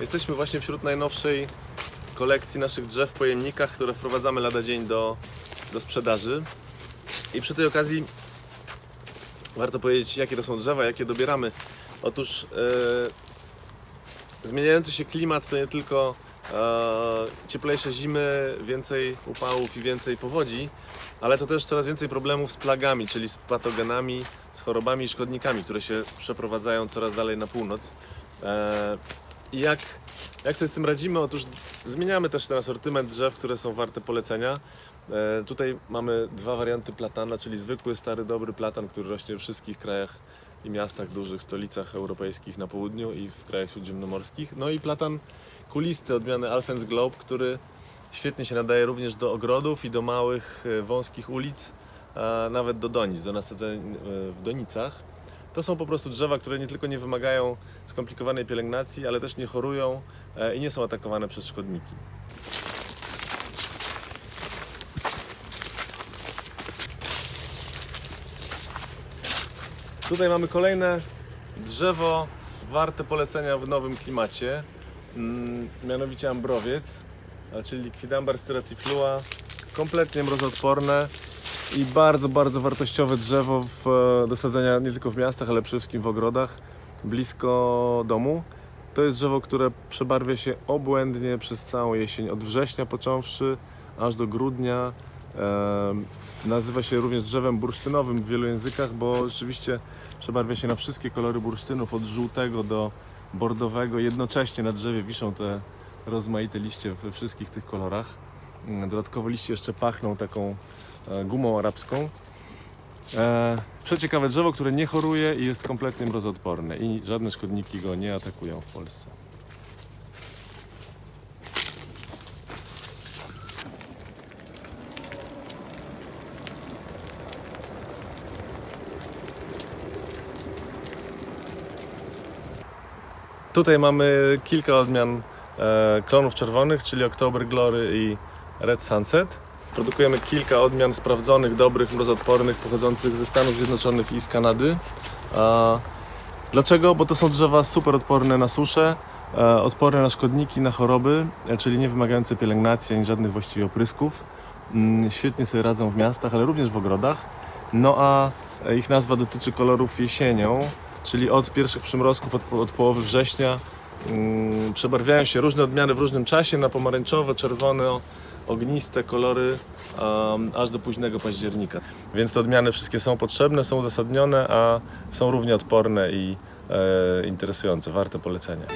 jesteśmy właśnie wśród najnowszej kolekcji naszych drzew w pojemnikach, które wprowadzamy lada dzień do, do sprzedaży. I przy tej okazji warto powiedzieć, jakie to są drzewa, jakie dobieramy. Otóż e, zmieniający się klimat to nie tylko e, cieplejsze zimy, więcej upałów i więcej powodzi, ale to też coraz więcej problemów z plagami, czyli z patogenami, z chorobami i szkodnikami, które się przeprowadzają coraz dalej na północ. E, I jak, jak sobie z tym radzimy? Otóż zmieniamy też ten asortyment drzew, które są warte polecenia. E, Tutaj mamy dwa warianty platana, czyli zwykły, stary, dobry platan, który rośnie w wszystkich krajach i miastach, dużych stolicach europejskich na południu i w krajach śródziemnomorskich. No i platan kulisty odmiany Alphens Globe, który świetnie się nadaje również do ogrodów i do małych, e, wąskich ulic, a nawet do donic, do nasadzeń e, w donicach. To są po prostu drzewa, które nie tylko nie wymagają skomplikowanej pielęgnacji, ale też nie chorują e, i nie są atakowane przez szkodniki. Tutaj mamy kolejne drzewo warte polecenia w nowym klimacie, mm, mianowicie ambrowiec, czyli Liquidambar styraciflua, kompletnie mrozoodporne i bardzo, bardzo wartościowe drzewo w, e, do sadzenia nie tylko w miastach, ale przede wszystkim w ogrodach, blisko domu. To jest drzewo, które przebarwia się obłędnie przez całą jesień, od września począwszy aż do grudnia. Em, Nazywa się również drzewem bursztynowym w wielu językach, bo rzeczywiście przebarwia się na wszystkie kolory bursztynów, od żółtego do bordowego. Jednocześnie na drzewie wiszą te rozmaite liście we wszystkich tych kolorach. Mm, Dodatkowo liście jeszcze pachną taką e, gumą arabską. E, przeciekawe drzewo, które nie choruje i jest kompletnie mrozoodporne i żadne szkodniki go nie atakują w Polsce. Tutaj mamy kilka odmian e, klonów czerwonych, czyli October Glory i Red Sunset. Produkujemy kilka odmian sprawdzonych, dobrych, mrozoodpornych, pochodzących ze Stanów Zjednoczonych i z Kanady. Dlaczego? Bo to są drzewa super odporne na suszę, e, odporne na szkodniki, na choroby, e, czyli nie wymagające pielęgnacji ani żadnych właściwie oprysków. Mm, Świetnie sobie radzą w miastach, ale również w ogrodach. No a e, ich nazwa dotyczy kolorów jesienią, czyli od pierwszych przymrozków, od, od połowy września mm, przebarwiają się różne odmiany w różnym czasie na pomarańczowe, czerwone, ogniste kolory um, aż do późnego października. Więc te odmiany wszystkie są potrzebne, są uzasadnione, a są równie odporne i e, interesujące, warte polecenia.